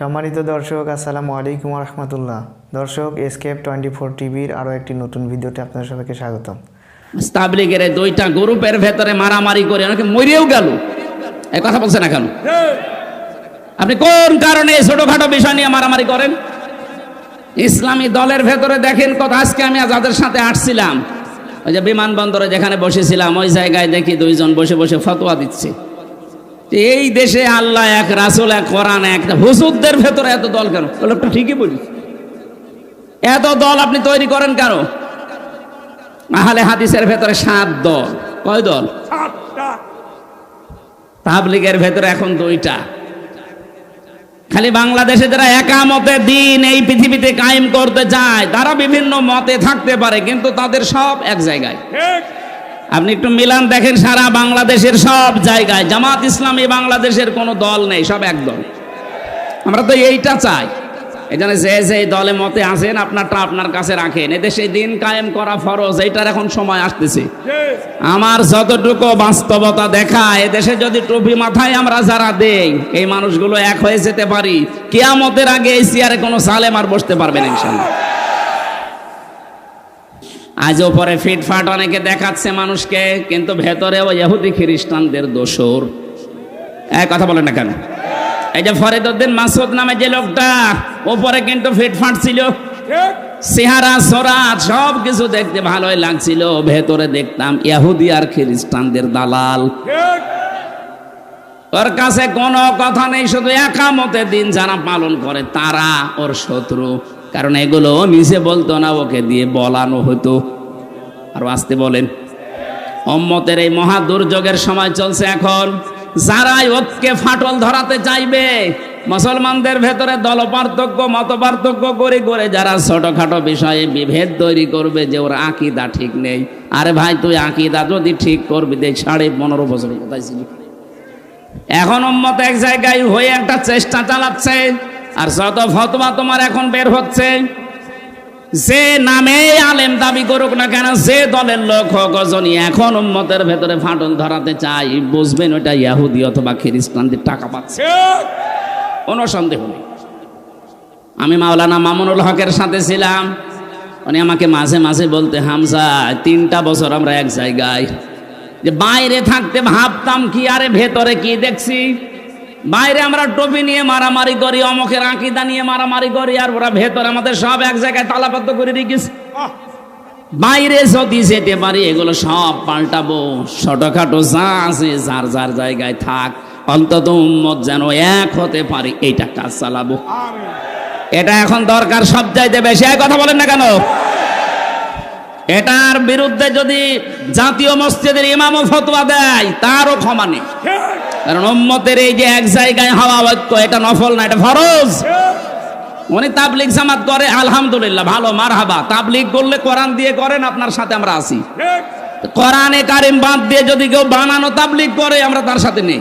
সম্মানিত দর্শক, আসসালামু আলাইকুম রহমতুল্লাহ দর্শক এসকেপ টোয়েন্টি ফোর টিভির আরও একটি নতুন ভিডিওতে আপনার সবাইকে স্বাগতম। তাবলিগের দুইটা গ্রুপের ভেতরে মারামারি করে অনেকে মরেও গেল। এই কথা বলছে না কেন? আপনি কোন কারণে ছোটখাটো বিষয় নিয়ে মারামারি করেন? ইসলামী দলের ভেতরে দেখেন কথা, আজকে আমি যাদের সাথে আসছিলাম, ওই যে বিমানবন্দরে যেখানে বসেছিলাম, ওই জায়গায় দেখি দুইজন বসে বসে ফতোয়া দিচ্ছে। এই দেশে আল্লাহ এক রাসুল এক কোরআন এক। হুসুদদের ভেতরে এত দল কেন? লোকটা ঠিকই বলি এত দল আপনি তৈরি করেন কেন আহলে হাদিসের ভেতরে সাত দল। কয় দল? তাবলিগের ভেতরে এখন দুইটা। খালি বাংলাদেশে যারা একামতে দিন এই পৃথিবীতে কায়েম করতে চায় তারা বিভিন্ন মতে থাকতে পারে কিন্তু তাদের সব এক জায়গায়। আপনি একটু মিলান দেখেন, সারা বাংলাদেশের সব জায়গায়, জামাত ইসলামী বাংলাদেশের কোনো দল নেই, সব এক দল আমরা তো এইটা চাই। জন্য যে যে দলে মতে আসেন আপনারটা আপনার কাছে রাখেন। এদেশে দিন কায়েম করা ফরজ, এইটার এখন সময় আসতেছে। আমার যতটুকু বাস্তবতা দেখা এদেশে যদি টুপি মাথায় আমরা যারা দেই, এই মানুষগুলো এক হয়ে যেতে পারি। কেয়ামতের আগে এই চেয়ারে কোনো সালেম আর বসতে পারবেন ইনশাল্লাহ। আজও পরে ফিটফাট অনেকে দেখাচ্ছে মানুষকে, কিন্তু ভেতরেও ইহুদি খ্রিস্টানদের দোসর। এক কথা বলেন না কেন? এই যে ফরিদুদ্দিন মাসুদ নামে যে লোকটা, ওপরে কিন্তু ফিটফাট ছিল। চেহারা সরাত সব কিছু দেখতে ভালোই লাগছিল। ভেতরে দেখতাম ইহুদি আর খ্রিস্টানদের দালাল। ওর কাছে কোনো কথা নেই, শুধু একামতে দিন যারা পালন করে, তারা ওর শত্রু। কারণ এগুলো নিজে বলতো না ওকে দিয়ে বলানো হতো। আর আসতে বলেন। অম্মতের এই মহা দুর্যোগের সময় চলছে এখন। যারাই ওকে ফাটল ধরাতে চাইবে, মুসলমানদের ভেতরে দল পার্থক্য মত পার্থক্য করে করে যারা ছোটখাটো বিষয়ে বিভেদ তৈরি করবে যে ওর আকিদা ঠিক নেই। আরে ভাই, তুই আকিদা যদি ঠিক করবি, দেখ, সাড়ে পনেরো বছর কোথায় ছিলি। এখন উম্মত এক জায়গায় হয়ে একটা চেষ্টা চালাচ্ছে। আর যত ফতোয়া তোমার এখন বের হচ্ছে, যে নামে আলেম দাবি করুক না কেন, যে দলের লোক হোক অজনী, এখন উম্মতের ভেতরে ফাটল ধরাতে চাই। বুঝবেন ওটা ইয়াহুদি অথবা খ্রিস্টানদের টাকা পাচ্ছে। কোনো সন্দেহ নেই। আমি মাওলানা মামুনুল হকের সাথে ছিলাম। উনি আমাকে মাঝে মাঝে বলতে, হামজা, তিনটা বছর আমরা এক জায়গায়। যে বাইরে থাকতে ভাবতাম কি, আরে ভেতরে কি দেখছি? বাইরে আমরা টপি নিয়ে মারামারি করি অমকের আঁকিদা নিয়ে মারামারি করি আর ওরা ভেতরে আমাদের সব এক জায়গায় তালাবদ্ধ করে রেখেছি। বাইরে যদি যেতে পারি এগুলো সব পাল্টাবো। ছোটখাটো যা আছে যার যার জায়গায় থাক অন্তত উম্মত যেন এক হতে পারি এইটা কাজ চালাবো। এটা এখন দরকার সব চাইতে বেশি। এক কথা বলেন না কেন? এটার বিরুদ্ধে যদি জাতীয় মসজিদের ইমামও ফতোয়া দেয় তারও ক্ষমা নেই। কারণ উম্মতের এই যে এক জায়গায় হওয়া ঐক্য এটা নফল না এটা ফরজ। উনি তাবলিগ জামাত করে আলহামদুলিল্লাহ ভালো মারহাবা। তাবলিগ করলে কোরআন দিয়ে করেন আপনার সাথে আমরা আসি কোরআনে কারিম বাদ দিয়ে যদি কেউ বানানো তাবলিগ করে আমরা তার সাথে নেই।